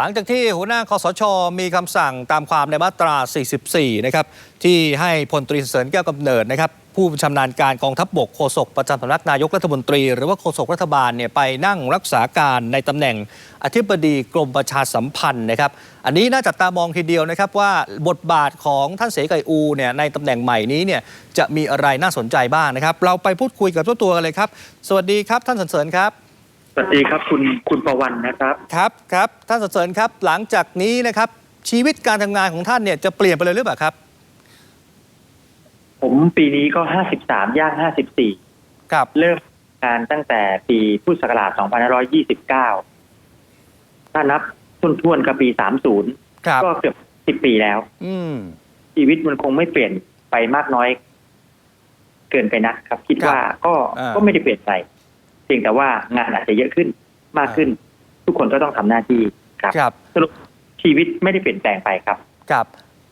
หลังจากที่หัวหน้าคอสช มีคำสั่งตามความในมาตรา 44 นะครับ ที่ให้พลตรีเสริญแก้วกำเนิดนะครับ ผู้ชำนาญการกองทัพบบกโฆษกประจำสำนักนายกรัฐมนตรี หรือว่าโฆษกรัฐบาลเนี่ยไปนั่งรักษาการในตำแหน่งอธิบดีกรมประชาสัมพันธ์นะครับ อันนี้น่าจับตามองทีเดียวนะครับว่าบทบาทของท่านเสกไก่อูเนี่ยในตำแหน่งใหม่นี้เนี่ยจะมีอะไรน่าสนใจบ้างนะครับ เราไปพูดคุยกับเจ้าตัวกันเลยครับ สวัสดีครับท่านสรรเสริญครับ วัสดีครับคุณคุณประวันนะครับ ครับครับท่านสรรเสริญครับหลังจากนี้นะครับ ชีวิตการทำงานของท่านเนี่ยจะเปลี่ยนไปเลยหรือเปล่าครับ ผมปีนี้ก็ห้าสิบสามย่างห้าสิบสี่ครับเริ่มงานตั้งแต่ปีพุทธศักราชสองพันห้าร้อยยี่สิบเก้าถ้านับทุนทวนๆกับปีสามศูนย์ครับก็เกือบสิบปีแล้ว อืมชีวิตมันคงไม่เปลี่ยนไปมากน้อย เกินไปนักครับ คิดครับว่าก็อ่าก็ไม่ได้เปลี่ยนไป เพียงแต่ว่างานอาจจะเยอะขึ้นมากขึ้น ทุกคนก็ต้องทำหน้าที่ครับครับสรุปชีวิตไม่ได้เปลี่ยนแปลงไปครับครับ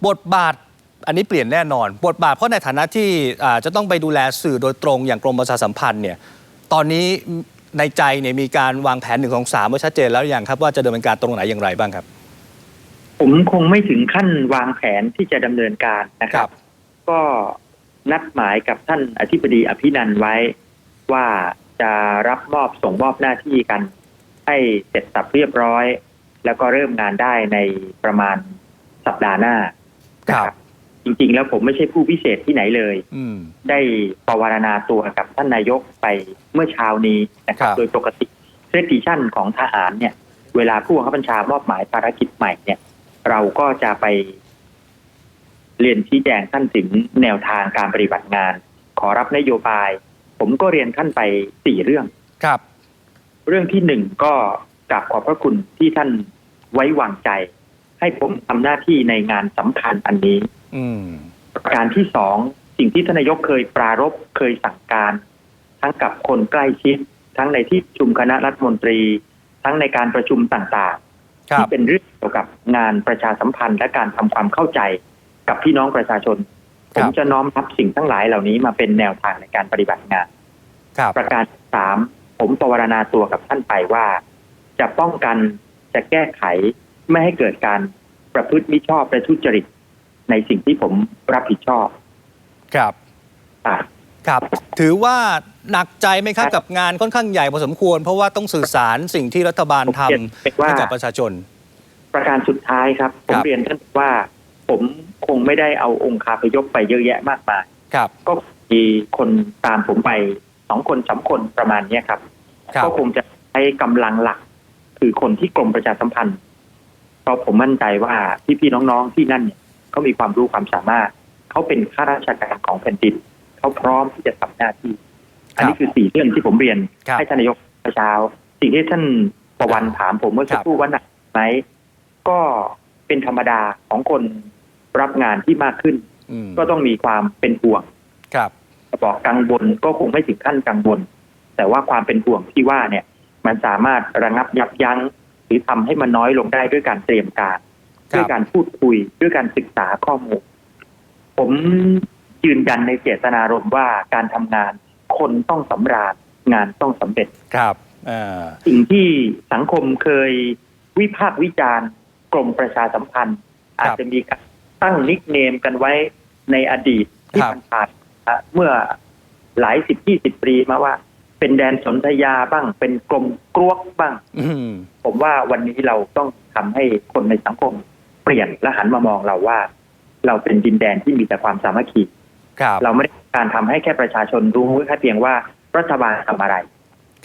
บทบาทอันนี้เปลี่ยนแน่นอน บทบาทเพราะในฐานะที่อ่าจะต้องไปดูแลสื่อโดยตรงอย่างกรมประชาสัมพันธ์เนี่ยตอนนี้ในใจเนี่ยมีการวางแผนหนึ่งของสามไว้ชัดเจนแล้วหรือยังครับว่าจะดำเนินการตรงไหนอย่างไรบ้างครับ ผมคงไม่ถึงขั้นวางแผนที่จะดำเนินการนะครับก็นัดหมายกับท่านอธิบดีอภินันท์ไว้ว่า จะรับมอบส่งมอบหน้าที่กัน ให้เสร็จสับเรียบร้อย แล้วก็เริ่มงานได้ในประมาณสัปดาห์หน้าครับนะจริงๆ แล้วผมไม่ใช่ผู้พิเศษที่ไหนเลย อืมได้ประวารณาตัวกับท่านนายกไปเมื่อเช้านี้นะครับครับโดยปกติเรดิชั่นของทหารเนี่ย เวลาผู้บังคับบัญชามอบหมายภารกิจใหม่เนี่ย เราก็จะไป เรียนชี้แจงท่านถึงแนวทางการปฏิบัติงาน ขอรับนโยบาย ผมก็เรียนท่านไปสี่เรื่องครับ เรื่องที่หนึ่งก็กราบขอบพระคุณที่ท่านไว้วางใจ ให้ผมทำหน้าที่ในงานสำคัญอันนี้ อืมประการที่สองสิ่งที่ทานนายกเคยปรารบเคยสั่งการ ทั้งกับคนใกล้ชิด ทั้งในที่ประชุมคณะรัฐมนตรี ทั้งในการประชุมต่างคๆรับที่เป็นเรื่องเกี่ยวกับงานประชาสัมพันธ์และการทำความเข้าใจกับพี่น้องประชาชนครั ผบมจะน้อมรับสิ่งทั้งหลายเหล่านี้มาเป็นแนวทางในการปฏิบัติงานครับประการที่สามผมประวารณาตัวกับท่านไปว่า จะป้องกันจะแก้ไขไม่ให้เกิดการประพฤติมิชอบและทุจริตในสิ่งที่ผมรับผิดชอบ ครับอะครับ ถือว่าหนักใจไหมครับครับกับงานค่อนข้างใหญ่พอสมควร เพราะว่าต้องสื่อสารสิ่งที่รัฐบาลทผมเรียนำว่าให้กับประชาชน ประการสุดท้ายครับผคมรับเรียนท่านว่าผม คงไม่ได้เอาองค์คาพยพไปเยอะแยะมากมายครับ ก็มีคนตามผมไปสองคนสามคนประมาณเนี้ยครับ ครับ ก็คงจะใช้กำลังหลัก คือคนที่กรมประชาสัมพันธ์เพราะผมมั่นใจว่าพี่ๆน้องๆที่นั่นเนี่ยเขามีความรู้ความสามารถ เขาเป็นข้าราชการของแผ่นดินเขาพร้อมที่จะทำหน้าที่ อันนี้คือสี่เรื่องที่ผมเรียน ครับให้ท่านนายกเมื่อเช้า สิ่งที่ท่านประวันถามผมเมื่อสักครู่ว่าหนักไหมก็เป็นธรรมดาของคน รับงานที่มากขึ้นอืมก็ต้องมีความเป็นห่วงครับบอกกังวลก็คงไม่ถึงขั้นกังวล แต่ว่าความเป็นห่วงที่ว่าเนี่ย มันสามารถระงับยับยั้งหรือทำให้มันน้อยลงได้ด้วยการเตรียมการครับด้วยการพูดคุยด้วยการศึกษาข้อมูล ผมยืนยันในเจตนารมณ์ว่าการทำงานคนต้องสำราญงานต้องสำเร็จครับเอ่อสิ่งที่สังคมเคยวิพากษ์วิจารณ์กรมประชาสัมพันธ์ อาจจะมีการ ตั้งนิกเนมกันไว้ในอดีตที่มันผ่านมาเมื่อหลายสิบยี่สิบปีมาว่า เป็นแดนสนธยาบ้าง เป็นกรมกรวกบ้างอืมผมว่าวันนี้เราต้องทำให้คนในสังคมเปลี่ยนและหันมามองเราว่า เราเป็นดินแดนที่มีแต่ความสามัคคีครับเราไม่ได้การทำให้แค่ประชาชนรู้แค่เพียงว่ารัฐบาลทำอะไร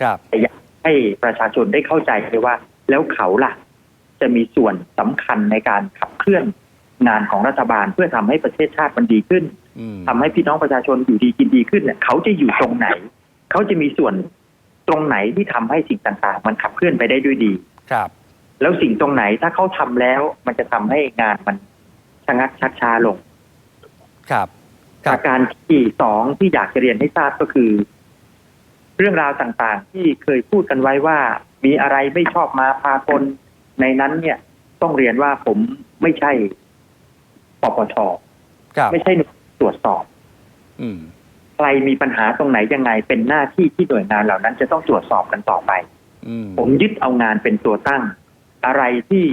ครับแต่อยากให้ประชาชนได้เข้าใจเลยว่า แล้วเขาล่ะ จะมีส่วนสำคัญในการขับเคลื่อน งานของรัฐบาลเพื่อทำให้ประเทศชาติมันดีขึ้นอืมทำให้พี่น้องประชาชนอยู่ดีกินดีขึ้นเนี่ยเขาจะอยู่ตรงไหน เขาจะมีส่วนตรงไหนที่ทำให้สิ่งต่างๆ มันขับเคลื่อนไปได้ด้วยดีครับ แล้วสิ่งตรงไหนถ้าเขาทำแล้ว มันจะทำให้งานมันชะงักชักช้าลง ครับคปรับระการที่สองที่อยากจะเรียนให้ทราบก็คือ เรื่องราวต่างๆ ที่เคยพูดกันไว้ว่า มีอะไรไม่ชอบมาพากลในนั้นเนี่ย ต้องเรียนว่าผมไม่ใช่ ปปชครับไม่ใช่หน่วยตรวจสอบอืมใครมีปัญหาตรงไหนยังไงเป็นหน้าที่ที่หน่วยงานเหล่านั้นจะต้องตรวจสอบกันต่อไปอืมผมยึดเอางานเป็นตัวตั้ง อะไรที่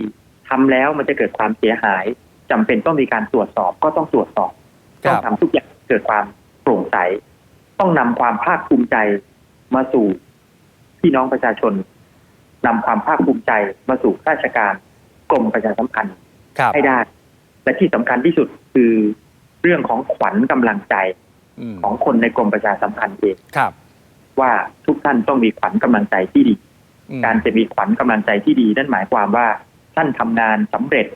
ทำแล้วมันจะเกิดความเสียหายจำเป็นต้องมีการตรวจสอบก็ต้องตรวจสอบคต้อรังบทำทุกอย่างเกิดความโปร่งใส ต้องนำความภาคภูมิใจมาสู่พี่น้องประชาชนนำความภาคภูมิใจมาสู่ราชการกรมประชาสัมพันธ์ครับให้ได้ และที่สำคัญที่สุดคือเรื่องของขวัญกำลังใจอืมของคนในกรมประชาสัมพันธ์เองครับ ว่าทุกท่านต้องมีขวัญกำลังใจที่ดีอืมการจะมีขวัญกำลังใจที่ดี นั่นหมายความว่าท่านทำงานสำเร็จ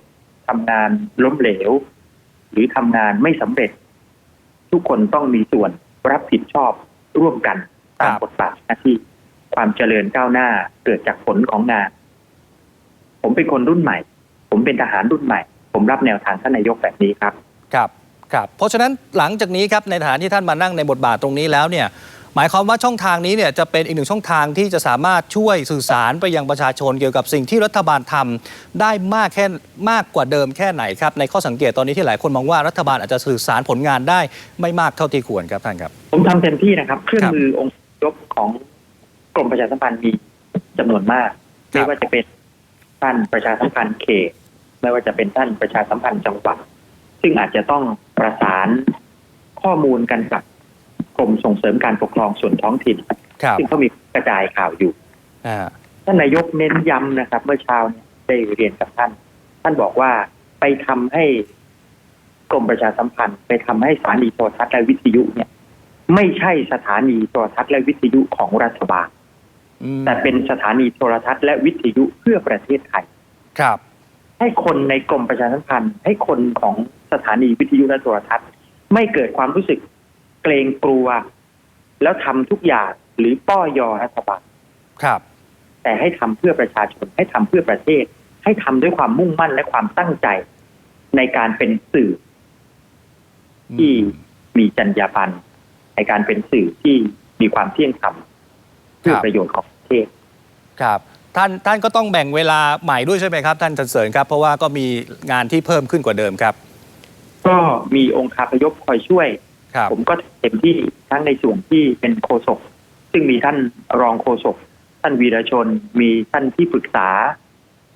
ทำงานล้มเหลว หรือทำงานไม่สำเร็จ ทุกคนต้องมีส่วนรับผิดชอบร่วมกันตามบทบาทหน้าที่ความเจริญก้าวหน้าเกิดจากผลของงาน ผมเป็นคนรุ่นใหม่ ผมเป็นทหารรุ่นใหม่ ผมรับแนวทางท่านนายกแบบนี้ครับครับครับ เพราะฉะนั้นหลังจากนี้ครับในฐานะที่ท่านมานั่งในบทบาทตรงนี้แล้วเนี่ยหมายความว่าช่องทางนี้เนี่ยจะเป็นอีกหนึ่งช่องทางที่จะสามารถช่วยสื่อสารไปยังประชาชนเกี่ยวกับสิ่งที่รัฐบาลทำได้มากแค่มากกว่าเดิมแค่ไหนครับ ในข้อสังเกตตอนนี้ที่หลายคนมองว่ารัฐบาลอาจจะสื่อสารผลงานได้ไม่มากเท่าที่ควรครับท่านครับ ผมทำเต็มที่นะครับ เครื่องครับมือองค์ยกของกรมประชาสัมพันธ์มีจำนวนมากครับไม่ว่าจะเป็นท่านประชาสัมพันธ์เขต ไม่ว่าจะเป็นท่านประชาสัมพันธ์จังหวัด ซึ่งอาจจะต้องประสานข้อมูลกันกับกรมส่งเสริมการปกครองส่วนท้องถิ่นครับซึ่งเขามีกระจายข่าวอยู่อ่าท่านนายกเน้นย้ำนะครับ เมื่อเช้าเนี่ยได้เรียนกับท่าน ท่านบอกว่าไปทำให้กรมประชาสัมพันธ์ ไปทำให้สถานีโทรทัศน์และวิทยุเนี่ย ไม่ใช่สถานีโทรทัศน์และวิทยุของรัฐบาลอืมแต่เป็นสถานีโทรทัศน์และวิทยุเพื่อประเทศไทย ครับ ให้คนในกรมประชาสัมพันธ์ ให้คนของสถานีวิทยุและโทรทัศน์ ไม่เกิดความรู้สึกเกรงกลัว แล้วทำทุกอย่างหรือป้อยอรัฐบาลครับ แต่ให้ทำเพื่อประชาชน ให้ทำเพื่อประเทศ ให้ทำด้วยความมุ่งมั่นและความตั้งใจ ในการเป็นสื่อ ที่มีจรรยาบรรณในการเป็นสื่อที่มีความเที่ยงธรรมเพื่อครับประโยชน์ของประเทศ ครับ ท่านท่านก็ต้องแบ่งเวลาใหม่ด้วยใช่ไหมครับ ท่านสันเสริญครับ เพราะว่าก็มีงานที่เพิ่มขึ้นกว่าเดิมครับ ก็มีองค์คาพยพคอยช่วย ครับ ผมก็เต็มที่ทั้งในส่วนที่เป็นโฆษกซึ่งมีท่านรองโฆษกท่านวีรชน มีท่านที่ปรึกษา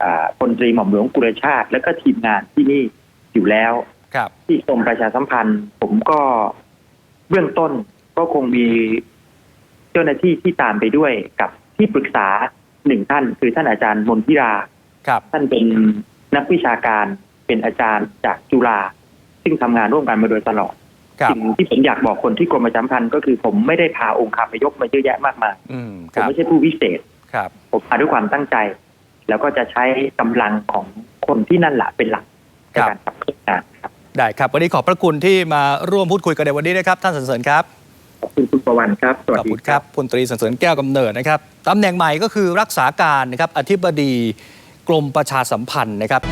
อ่าพลตรีหม่อมหลวงกุรชาติ และก็ทีมงานที่นี่อยู่แล้ว ครับ ที่กรมประชาสัมพันธ์ ผมก็เบื้องต้นก็คงมีเจ้าหน้าที่ที่ตามไปด้วยกับที่ปรึกษา หนึ่งท่าน คือท่านอาจารย์มนทิราครับ ท่านเป็นนักวิชาการเป็นอาจารย์จากจุฬาซึ่งทำงานร่วมกันมาโดยตลอดครับสิ่งที่ผมอยากบอกคนที่กรมประชาสัมพันธ์ก็คือผมไม่ได้พาองค์คาพยพมาเยอะแยะมากมายอืมผคมรับไม่ใช่ผู้วิเศษครับผมมาด้วยความตั้งใจ แล้วก็จะใช้กำลังของคนที่นั่นแหละเป็นหลักในการขับเคลื่อนงานครับได้ครับ วันนี้ขอบพระคุณที่มาร่วมพูดคุยกันในวันนี้นะครับ ท่านสันเสริญครับ ขอบคุณคุณประวันครับ สวัสขอบดีคุณครับพลตรีสันเสริญแก้วกำเนิดนะครับตำแหน่งใหม่ก็คือรักษาการนะครับอธิบดีกรมประชาสัมพันธ์นะครับ